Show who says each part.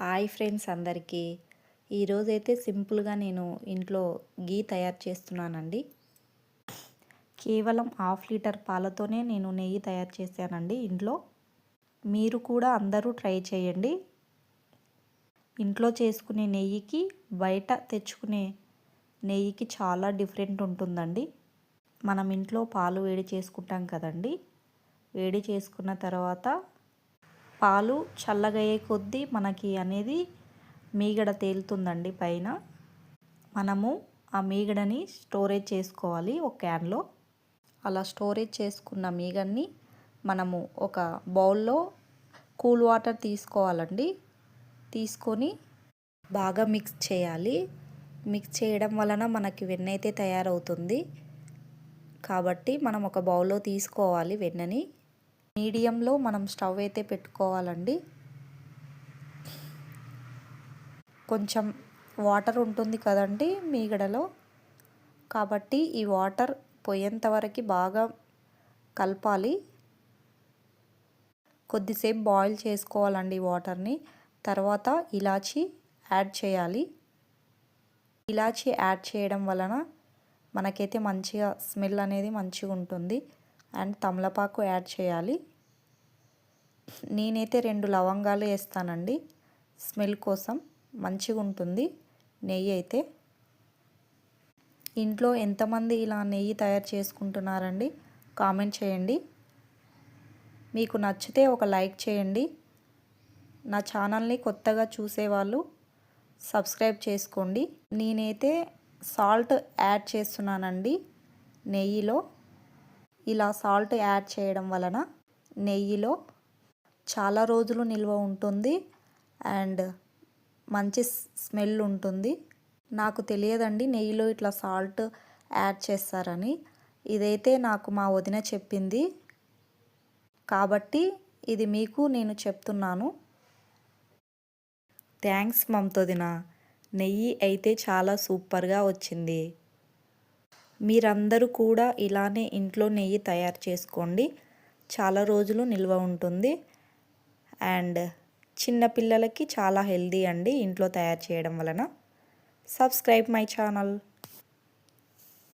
Speaker 1: Hi friends అందరికీ. ఈరోజైతే సింపుల్గా నేను ఇంట్లో గీ తయారు చేస్తున్నానండి. కేవలం హాఫ్ లీటర్ పాలతోనే నేను నెయ్యి తయారు చేశానండి ఇంట్లో. మీరు కూడా అందరూ ట్రై చేయండి. ఇంట్లో చేసుకునే నెయ్యికి బయట తెచ్చుకునే నెయ్యికి చాలా డిఫరెంట్ ఉంటుందండి. మనం ఇంట్లో పాలు వేడి చేసుకుంటాం కదండి. వేడి చేసుకున్న తర్వాత పాలు చల్లగయ్యే కొద్దీ మనకి అనేది మీగడ తేలుతుందండి పైన. మనము ఆ మీగడని స్టోరేజ్ చేసుకోవాలి ఒక క్యాన్లో. అలా స్టోరేజ్ చేసుకున్న మీగడని మనము ఒక బౌల్లో కూల్ వాటర్ తీసుకోవాలండి. తీసుకొని బాగా మిక్స్ చేయాలి. మిక్స్ చేయడం వలన మనకి వెన్న అయితే తయారవుతుంది. కాబట్టి మనం ఒక బౌల్లో తీసుకోవాలి వెన్నని. మీడియంలో మనం స్టవ్ అయితే పెట్టుకోవాలండి. కొంచెం వాటర్ ఉంటుంది కదండి మీగడలో. కాబట్టి ఈ వాటర్ పోయేంతవరకు బాగా కలపాలి. కొద్దిసేపు బాయిల్ చేసుకోవాలండి వాటర్ని. తర్వాత ఇలాచి యాడ్ చేయాలి. ఇలాచి యాడ్ చేయడం వలన మనకైతే మంచిగా స్మెల్ అనేది మంచిగా ఉంటుంది. అండ్ తమలపాకు యాడ్ చేయాలి. నేనైతే రెండు లవంగాలు వేస్తానండి. స్మెల్ కోసం మంచిగా ఉంటుంది. నెయ్యి అయితే. ఇంట్లో ఎంతమంది ఇలా నెయ్యి తయారు చేసుకుంటున్నారండి? కామెంట్ చేయండి. మీకు నచ్చితే ఒక లైక్ చేయండి. నా ఛానల్ని కొత్తగా చూసేవాళ్ళు సబ్స్క్రైబ్ చేసుకోండి. నేనైతే సాల్ట్ యాడ్ చేస్తున్నానండి నెయ్యిలో. ఇలా సాల్ట్ యాడ్ చేయడం వలన నెయ్యిలో చాలా రోజులు నిల్వ ఉంటుంది అండ్ మంచి స్మెల్ ఉంటుంది. నాకు తెలియదండి నెయ్యిలో ఇట్లా సాల్ట్ యాడ్ చేస్తారని. ఇదైతే నాకు మా వదిన చెప్పింది. కాబట్టి ఇది మీకు నేను చెప్తున్నాను. థ్యాంక్స్ మమతోదిన. నెయ్యి అయితే చాలా సూపర్గా వచ్చింది. మీరందరూ కూడా ఇలానే ఇంట్లో నెయ్యి తయారు చేసుకోండి. చాలా రోజులు నిల్వ ఉంటుంది. అండ్ చిన్నపిల్లలకి చాలా హెల్దీ అండి ఇంట్లో తయారు చేయడం వలన. Subscribe my channel.